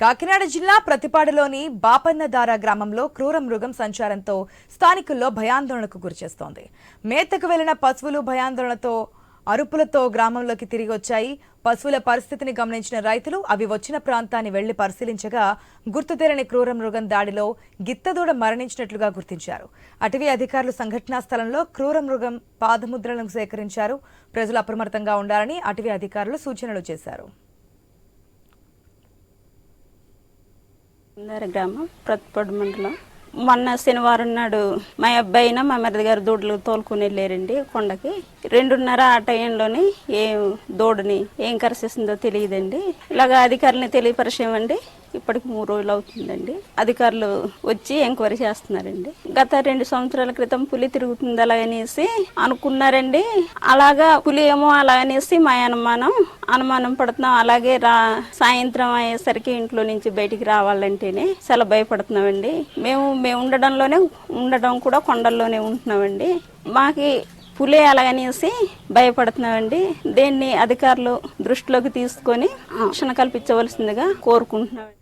కాకినాడ జిల్లా ప్రతిపాడులోని బాపన్నదార గ్రామంలో క్రూర మృగం సంచారంతో స్థానికుల్లో భయాందోళనకు గురిచేస్తోంది. మేతకు వెళ్ళిన పశువులు భయాందోళనతో అరుపులతో గ్రామంలోకి తిరిగి వచ్చాయి. పశువుల పరిస్థితిని గమనించిన రైతులు అవి వచ్చిన ప్రాంతాన్ని వెళ్ళి పరిశీలించగా గుర్తుతెరని క్రూర మృగం దాడిలో గిత్తదూడ మరణించినట్లుగా గుర్తించారు. అటవీ అధికారులు సంఘటనా స్థలంలో క్రూర మృగం పాదముద్రలను సేకరించారు. ప్రజలు అప్రమత్తంగా ఉండాలని అటవీ అధికారులు సూచనలు చేశారు. అందరి గ్రామం ప్రతిపడు మండలం. మొన్న శనివారం నాడు మా అబ్బాయిన మా మరిది గారు దూడలు తోలుకుని వెళ్ళారండి కొండకి. రెండున్నర ఆ టైంలోని ఏం దూడని ఏం కరిసేసిందో తెలియదండి. ఇలాగ అధికారులని తెలియపరిచామండి ఇప్పటికి మూడు రోజులు అవుతుందండి. అధికారులు వచ్చి ఎంక్వైరీ చేస్తున్నారండి. గత రెండు సంవత్సరాల క్రితం పులి తిరుగుతుంది అలాగనేసి అనుకున్నారండి. అలాగా పులి ఏమో అలాగనేసి మా అనుమానం అనుమానం పడుతున్నాం. అలాగే రా సాయంత్రం అయ్యేసరికి ఇంట్లో నుంచి బయటికి రావాలంటేనే చాలా భయపడుతున్నామండి. మేము మేము ఉండడంలోనే ఉండడం కూడా కొండల్లోనే ఉంటున్నామండి. మాకి పులి అలాగనేసి భయపడుతున్నామండి. దీన్ని అధికారులు దృష్టిలోకి తీసుకొని రక్షణ కల్పించవలసిందిగా కోరుకుంటున్నామండి.